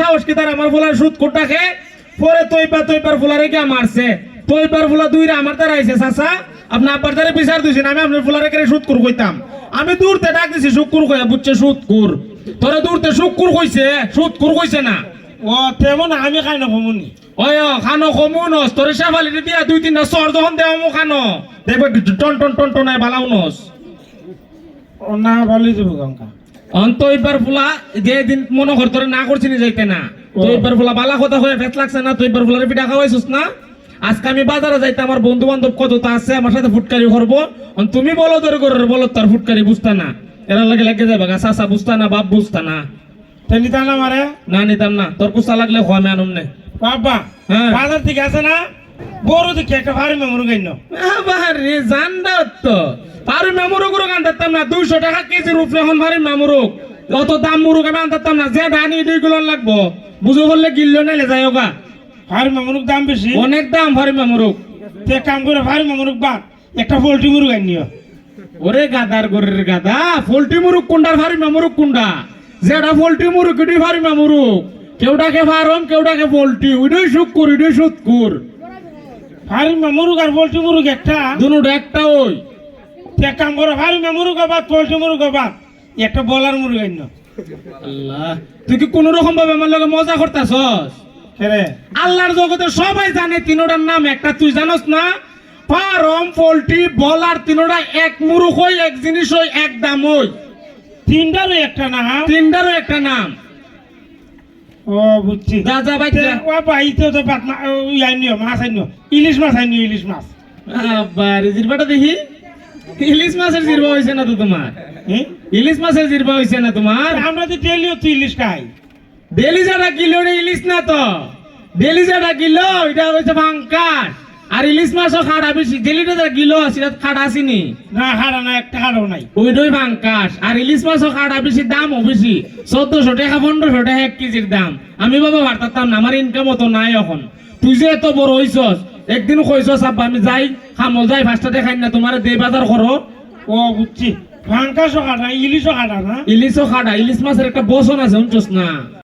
সাহস কি তার? আমার ফুলার সুদ কোটাকে পরে তৈপা তৈপার ফুলারে কে মারছে। তৈপার ফুলা দুইরা আমার দ্বারা আইছে চাচা। আপনি আব্বার দ্বারা বিচার দিছেন আমি আপনার ফুলারে কেড়ে সুদ কুর কইতাম। আমি দূরতে ডাক দিছি শুকুর কইয়া বুঝছে সুদ কুর। তোরা দূরতে শুকুর কইছে সুদ কুর কইছে না। ও তেমন আমি খাই না কমুনি ওই অ, খানো কমু নস তোর সাফালি দিয়া দুই তিনটা সর যখন দেওয়া মো খানো। দেখবে টন টন টন টন বালাও নস ও না ভালোই যাব গঙ্কা অন্ত এবার ফুলা যে দিন মনে কর তোরে না করছিনি যাইতে না। তো ও। এবার ফুলা বালা কথা হয়ে ফেস লাগছে না তো এবার ফুলারে পিঠা খাওয়াইছিস না? আজকে আমি বাজারে যাইতে আমার বন্ধু বান্ধব কত তা আছে আমার সাথে ফুটকারি করব। তুমি বলো তোর করে বলো তোর ফুটকারি বুঝতা না। এরা লাগে লেগে যাবে গা চাচা বুঝতা না বাপ বুঝতা না। তা না মারে না নিতাম না। তোর কুসা লাগলে খোয়া আমি আনুম নে। বাবা হ্যাঁ। বাজার থেকে আছে না? বড় দেখি একটা ভারী মেমোর গাইন বাহারে জানডা তো। পারু মেমুরুক রোগ আনতাম না দুইশো টাকা কেজির উপরে এখন ভারি মেমুরুক অত দাম মুরুক আমি আনতাম না যে দুই কিলো লাগবো বুঝো বললে গিল্লো নাইলে যাই হোগা ভারী মেমোর দাম বেশি? অনেক দাম ভারি মেমুরুক। তে কাম করে ভারী মেমোর বাদ একটা পোল্ট্রি মুরগ আনিও ওরে গাদার গরের গাদা পোল্ট্রি মুরুক কুন্ডার ভারি মেমুরুক কুন্ডা। যেটা পোল্ট্রি মুরুক এটি ভারি মেমুরুক। কেউটাকে ফার্ম কেউটাকে পোল্ট্রি ওইটাই শুকুর ওইটাই সুৎকুর ভারী মেমোর আর পোল্ট্রি মুরগ একটা। দুটা একটা ওই। তে কাম করে ভারী মেমোর বাদ পোল্ট্রি মুরগ বাদ। একটা বলার মুরগ আনিও আল্লাহ তুই কি কোন রকম ভাবে আমার লগে মজা করতাছস? কেরে? আল্লাহর জগতে সবাই জানে তিনোটার নাম একটা তুই জানোস না? ফার্ম পোল্ট্রি বলার তিনোটা এক মুরুখ হই এক জিনিস হই এক দাম হই। তিনটারও একটা না হ্যাঁ? তিনটারও একটা নাম। ও বুঝছি। যা যা ভাই তে ও বাইতে তো বাত না ওই আনিও মাছ আনিও ইলিশ মাছ আনিও ইলিশ মাছ। আবার জিরবাটা দেখি। ইলিশ মাছের জিরবা হয়েছে না তো তোমার? ইলিশ মাছের জিরবা হয়েছে না তোমার? আমরা তো ডেলিও তো ইলিশ খাই। ডেলি যাটা কিলো ওটা ইলিশ না তো? ডেলি যাটা কিলো এটা হয়েছে ভাঙ্কার আর ইলিশ মাছও খাড়া বেশি। ডেলিটা যা কিলো সেটা খাড়া আসেনি না? হারা না একটা হারাও নাই। ওইটাই ভাঙ্কাস আর ইলিশ মাছও খাড়া বেশি দামও বেশি। চোদ্দশো টাকা পনেরোশো টাকা এক কেজির দাম। আমি বাবা ভারতাম না আমার ইনকাম অত নাই এখন। তুই যে এত বড় হইছস একদিন কইছো সাব্বা আমি যাই খামো যাই ফার্স্টে দেখাই না তোমার দে বাজার করো। ও বুঝছি। ফাঙ্কাশও খাটা ইলিশও কাটা না? ইলিশও খাটা ইলিশ মাছের একটা বসন আছে শুনছস না?